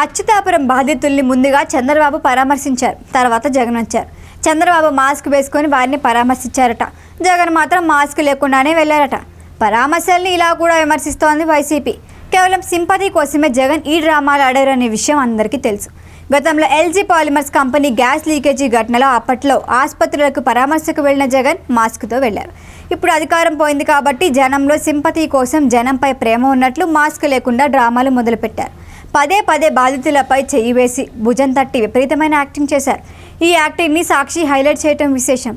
అచ్యుతాపురం బాధితుల్ని ముందుగా చంద్రబాబు పరామర్శించారు. తర్వాత జగన్ వచ్చారు. చంద్రబాబు మాస్క్ వేసుకొని వారిని పరామర్శించారట. జగన్ మాత్రం మాస్క్ లేకుండానే వెళ్ళారట. పరామర్శల్ని ఇలా కూడా విమర్శిస్తోంది వైసీపీ. కేవలం సింపతి కోసమే జగన్ ఈ డ్రామాలు ఆడారనే విషయం అందరికీ తెలుసు. గతంలో LG polymers company gas leakage ఘటనలో అప్పట్లో ఆసుపత్రులకు పరామర్శకు వెళ్ళిన జగన్ మాస్క్తో వెళ్ళారు ఇప్పుడు అధికారం పోయింది కాబట్టి జనంలో సింపతి కోసం జనంపై ప్రేమ ఉన్నట్లు మాస్క్ లేకుండా డ్రామాలు మొదలుపెట్టారు. పదే పదే బాధితులపై చెయ్యి వేసి భుజం తట్టి విపరీతమైన యాక్టింగ్ చేశారు. ఈ యాక్టింగ్ని సాక్షి హైలైట్ చేయటం విశేషం.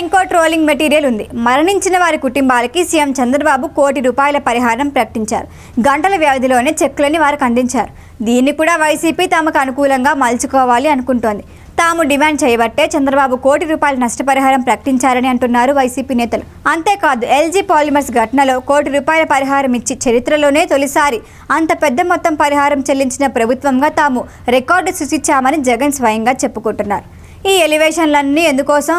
ఇంకో ట్రోలింగ్ మెటీరియల్ ఉంది. మరణించిన వారి కుటుంబాలకి సీఎం చంద్రబాబు కోటి రూపాయల పరిహారం ప్రకటించారు. గంటల వ్యవధిలోనే చెక్కులని వారికి అందించారు. దీన్ని కూడా వైసీపీ తమకు అనుకూలంగా మలుచుకోవాలి అనుకుంటోంది. తాము డిమాండ్ చేయబట్టే చంద్రబాబు కోటి రూపాయల నష్టపరిహారం ప్రకటించారని అంటున్నారు వైసీపీ నేతలు. అంతేకాదు ఎల్జీ పాలిమర్స్ ఘటనలో కోటి రూపాయల పరిహారం ఇచ్చి చరిత్రలోనే తొలిసారి అంత పెద్ద మొత్తం పరిహారం చెల్లించిన ప్రభుత్వంగా తాము రికార్డు సృష్టించామని జగన్ స్వయంగా చెప్పుకుంటున్నారు. ఈ ఎలివేషన్లన్నీ ఎందుకోసం?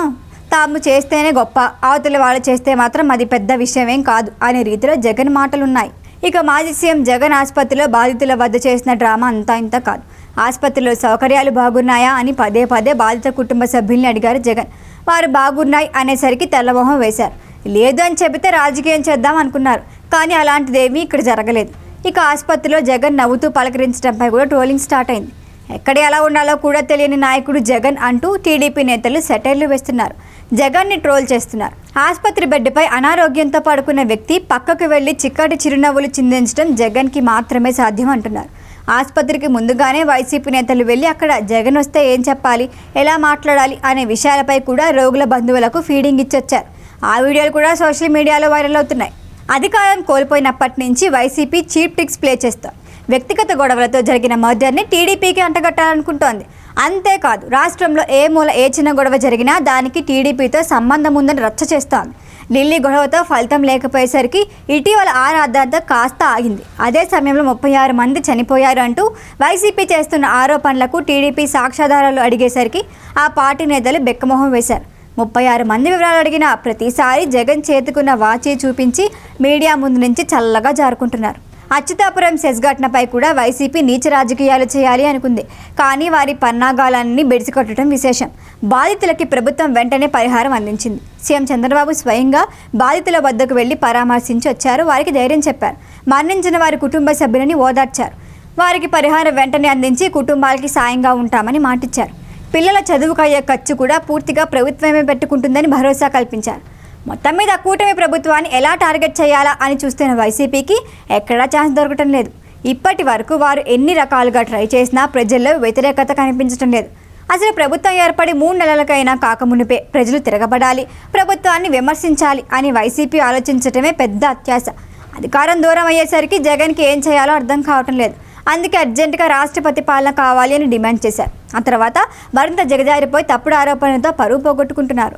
తాము చేస్తేనే గొప్ప అవతలి వాళ్ళు చేస్తే మాత్రం అది పెద్ద విషయమేం కాదు అనే రీతిలో జగన్ మాటలున్నాయి. ఇక మాజీ సీఎం జగన్ ఆసుపత్రిలో బాధితుల వద్ద చేసిన డ్రామా అంతా ఇంత కాదు. ఆసుపత్రిలో సౌకర్యాలు బాగున్నాయా అని పదే పదే బాధిత కుటుంబ సభ్యుల్ని అడిగారు జగన్. వారు బాగున్నాయి అనేసరికి తెల్లమొహం వేశారు. లేదు అని చెబితే రాజకీయం చేద్దాం అనుకున్నారు కానీ అలాంటిదేమీ ఇక్కడ జరగలేదు. ఇక ఆసుపత్రిలో జగన్ నవ్వుతూ పలకరించడంపై కూడా ట్రోలింగ్ స్టార్ట్ అయింది. ఎక్కడ ఎలా ఉండాలో కూడా తెలియని నాయకుడు జగన్ అంటూ టీడీపీ నేతలు సెటైర్లు వేస్తున్నారు. జగన్ని ట్రోల్ చేస్తున్నారు. ఆసుపత్రి బెడ్పై అనారోగ్యంతో పడుకున్న వ్యక్తి పక్కకు వెళ్ళి చిక్కటి చిరునవ్వులు చిందించడం జగన్కి మాత్రమే సాధ్యం అంటున్నారు. ఆసుపత్రికి ముందుగానే వైసీపీ నేతలు వెళ్ళి అక్కడ జగన్ వస్తే ఏం చెప్పాలి ఎలా మాట్లాడాలి అనే విషయాలపై కూడా రోగుల బంధువులకు ఫీడింగ్ ఇచ్చొచ్చారు. ఆ వీడియోలు కూడా సోషల్ మీడియాలో వైరల్ అవుతున్నాయి. అధికారం కోల్పోయినప్పటి నుంచి వైసీపీ చీప్ టిక్స్ ప్లే చేస్తారు వ్యక్తిగత గొడవలతో జరిగిన మర్డర్ని టీడీపీకి అంటగట్టాలనుకుంటోంది. అంతేకాదు రాష్ట్రంలో ఏ మూల ఏ చిన్న గొడవ జరిగినా దానికి టీడీపీతో సంబంధం ఉందని రచ్చ చేస్తోంది. ఢిల్లీ గొడవతో ఫలితం లేకపోయేసరికి ఇటీవల ఆ రాద్ధాంతం కాస్త ఆగింది. అదే సమయంలో ముప్పై ఆరు మంది చనిపోయారు అంటూ వైసీపీ చేస్తున్న ఆరోపణలకు టీడీపీ సాక్ష్యాధారాలు అడిగేసరికి ఆ పార్టీ నేతలు బెక్కమొహం వేశారు. ముప్పై ఆరు మంది వివరాలు అడిగిన ప్రతిసారి జగన్ చేతుకున్న వాచి చూపించి మీడియా ముందు నుంచి చల్లగా జారుకుంటున్నారు. అచ్యుతాపురం సెస్ ఘటనపై కూడా వైసీపీ నీచ రాజకీయాలు చేయాలి అనుకుంది. కానీ వారి పన్నాగాలన్నీ బెడిసికొట్టడం విశేషం. బాధితులకి ప్రభుత్వం వెంటనే పరిహారం అందించింది. సీఎం చంద్రబాబు స్వయంగా బాధితుల వద్దకు వెళ్ళి పరామర్శించి వచ్చారు. వారికి ధైర్యం చెప్పారు. మరణించిన వారి కుటుంబ సభ్యులని ఓదార్చారు. వారికి పరిహారం వెంటనే అందించి కుటుంబాలకి సాయంగా ఉంటామని మాటిచ్చారు. పిల్లల చదువుకు అయ్యే ఖర్చు కూడా పూర్తిగా ప్రభుత్వమే పెట్టుకుంటుందని భరోసా కల్పించారు. మొత్తం మీద కూటమి ప్రభుత్వాన్ని ఎలా టార్గెట్ చేయాలా అని చూస్తున్న వైసీపీకి ఎక్కడా ఛాన్స్ దొరకటం లేదు. ఇప్పటి వరకు వారు ఎన్ని రకాలుగా ట్రై చేసినా ప్రజల్లో వ్యతిరేకత కనిపించడం లేదు. అసలు ప్రభుత్వం ఏర్పడి మూడు నెలలకైనా కాకమునిపే ప్రజలు తిరగబడాలి ప్రభుత్వాన్ని విమర్శించాలి అని వైసీపీ ఆలోచించటమే పెద్ద అత్యాశ. అధికారం దూరం అయ్యేసరికి జగన్కి ఏం చేయాలో అర్థం కావటం లేదు. అందుకే అర్జెంటుగా రాష్ట్రపతి పాలన కావాలి అని డిమాండ్ చేశారు. ఆ తర్వాత మరింత జగజారిపోయి తప్పుడు ఆరోపణలతో పరువు పోగొట్టుకుంటున్నారు.